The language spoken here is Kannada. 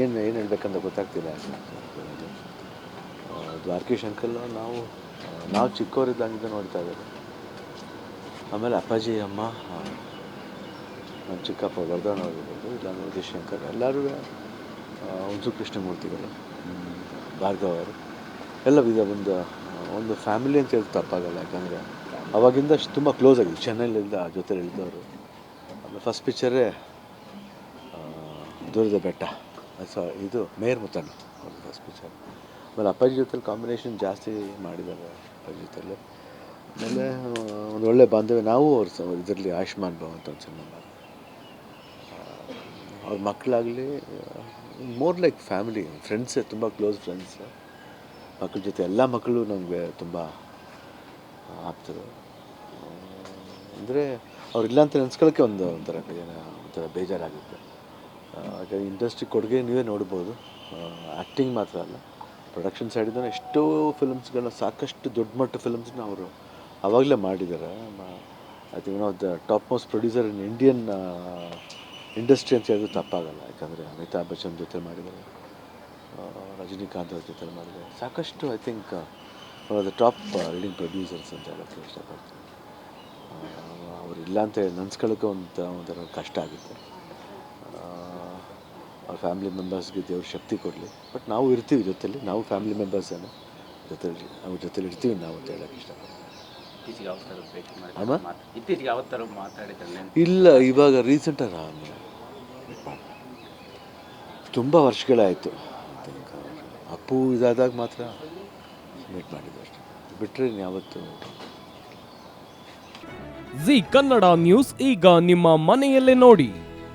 ಏನು ಏನು ಹೇಳಬೇಕಂತ ಗೊತ್ತಾಗ್ತಿಲ್ಲ. ದ್ವಾರಕೀಶ್ ಅಂಕಲ್ ನಾವು ನಾವು ಚಿಕ್ಕವರಿದ್ದಂಗಿಂದ ನೋಡ್ತಾ ಇದ್ದಾರೆ ಆಮೇಲೆ ಅಪ್ಪಾಜಿ ಅಮ್ಮ ನಮ್ಮ ಚಿಕ್ಕಪ್ಪ ವರ್ಧನ್ ಆಗಿರ್ಬೋದು ಇಲ್ಲ ಜಯಶಂಕರ್ ಎಲ್ಲರೂ ಹುಂಸು ಕೃಷ್ಣಮೂರ್ತಿಗಳು ಭಾರ್ಗವ್ ಅವರು. ಎಲ್ಲ ಇದೆ ಒಂದು ಒಂದು ಫ್ಯಾಮಿಲಿ ಅಂತ ಹೇಳಿ ತಪ್ಪಾಗಲ್ಲ, ಯಾಕಂದರೆ ಅವಾಗಿಂದ ತುಂಬ ಕ್ಲೋಸ್ ಆಗಿದೆ. ಚೆನ್ನೈಲಿಂದ ಜೊತೆಲಿ ಇಳಿದವರು ಆಮೇಲೆ ಫಸ್ಟ್ ಪಿಕ್ಚರೇ ದೂರದ ಬೆಟ್ಟ. ಇದು ಮೇಯರ್ ಮುತ್ತಣ್ಣ ಅವ್ರದ್ದು ಫಸ್ಟ್ ಆಮೇಲೆ ಅಪ್ಪಾಜಿ ಜೊತೆಲಿ ಕಾಂಬಿನೇಷನ್ ಜಾಸ್ತಿ ಮಾಡಿದ್ದಾರೆ ಅಪ್ಪಾಜಿ ಜೊತೆಲಿ. ಆಮೇಲೆ ಒಂದು ಒಳ್ಳೆ ಬಾಂಧವ್ಯ. ನಾವು ಅವ್ರ ಇದರಲ್ಲಿ ಆಯುಷ್ಮಾನ್ ಭವ ಅಂತ ಒಂದು ಸಿನಿಮಾ ಮಾಡಿದ್ವಿ ಅವ್ರ ಮಕ್ಕಳಾಗಲಿ ಮೋರ್ ಲೈಕ್ ಫ್ಯಾಮಿಲಿ ಫ್ರೆಂಡ್ಸೇ ತುಂಬ ಕ್ಲೋಸ್ ಫ್ರೆಂಡ್ಸ್ ಮಕ್ಕಳ ಜೊತೆ ಎಲ್ಲ ಮಕ್ಕಳು ನಮಗೆ ತುಂಬ ಆಗ್ತದೆ ಅಂದರೆ ಅವ್ರಿಲ್ಲ ಅಂತ ನೆನೆಸ್ಕೊಳ್ಳೋಕ್ಕೆ ಒಂದು, ಒಂಥರ ಏನೋ ಒಂಥರ ಬೇಜಾರಾಗುತ್ತೆ. ಹಾಗಾಗಿ ಇಂಡಸ್ಟ್ರಿ ಕೊಡುಗೆ ನೀವೇ ನೋಡ್ಬೋದು. ಆ್ಯಕ್ಟಿಂಗ್ ಮಾತ್ರ ಅಲ್ಲ. ಪ್ರೊಡಕ್ಷನ್ ಸೈಡಿಂದ ಎಷ್ಟೋ ಫಿಲ್ಮ್ಸ್ಗಳನ್ನ ಸಾಕಷ್ಟು ದೊಡ್ಡ ಮಟ್ಟ ಫಿಲಮ್ಸ್ನ ಅವರು ಆವಾಗಲೇ ಮಾಡಿದ್ದಾರೆ. I think of the top most producer in Indian industry ಅಂತ ಹೇಳಿದ್ರು ತಪ್ಪಾಗಲ್ಲ. ಯಾಕಂದರೆ ಅಮಿತಾಬ್ ಬಚ್ಚನ್ ಜೊತೆ ಮಾಡಿದ್ದಾರೆ. ರಜನಿಕಾಂತ್ ಅವ್ರ ಜೊತೆ ಮಾಡಿದ್ದಾರೆ. ಸಾಕಷ್ಟು I think one the top leading producers ಅಂತ ಹೇಳೋಕ್ಕೆ ಇಷ್ಟಪಡ್ತೀನಿ. ಅವರು ಇಲ್ಲ ಅಂತ ಹೇಳಿ ನೆನ್ಸ್ಕೊಳ್ಳೋಕ್ಕೆ ಒಂದು ಒಂಥರ ಕಷ್ಟ ಆಗುತ್ತೆ. ಫ್ಯಾಮಿಲಿ ಮೆಂಬರ್ಸ್ಗೆ ದೇವ್ರ ಶಕ್ತಿ ಕೊಡಲಿ. ಬಟ್ ನಾವು ಇರ್ತೀವಿ ಜೊತೆಲಿ ನಾವು ಫ್ಯಾಮಿಲಿ ಮೆಂಬರ್ಸೇನೆ ಜೊತೆಲಿ ನಾವು ಜೊತೆಲಿ ಇರ್ತೀವಿ ನಾವು ಅಂತ ಹೇಳೋಕ್ಕೆ ಇಷ್ಟಪಡ್ತೀನಿ ಇಲ್ಲ ಇವಾಗ ರೀಸೆಂಟಾಗಿ ತುಂಬ ವರ್ಷಗಳಾಯಿತು. ಅಪ್ಪು ಇದಾದಾಗ ಮಾತ್ರ ಮೀಟ್ ಮಾಡಿದ್ದು ಅಷ್ಟೇ. ಬಿಟ್ಟರೆ ಯಾವತ್ತು ಜಿ ಕನ್ನಡ ನ್ಯೂಸ್ ಈಗ ನಿಮ್ಮ ಮನೆಯಲ್ಲೇ ನೋಡಿ.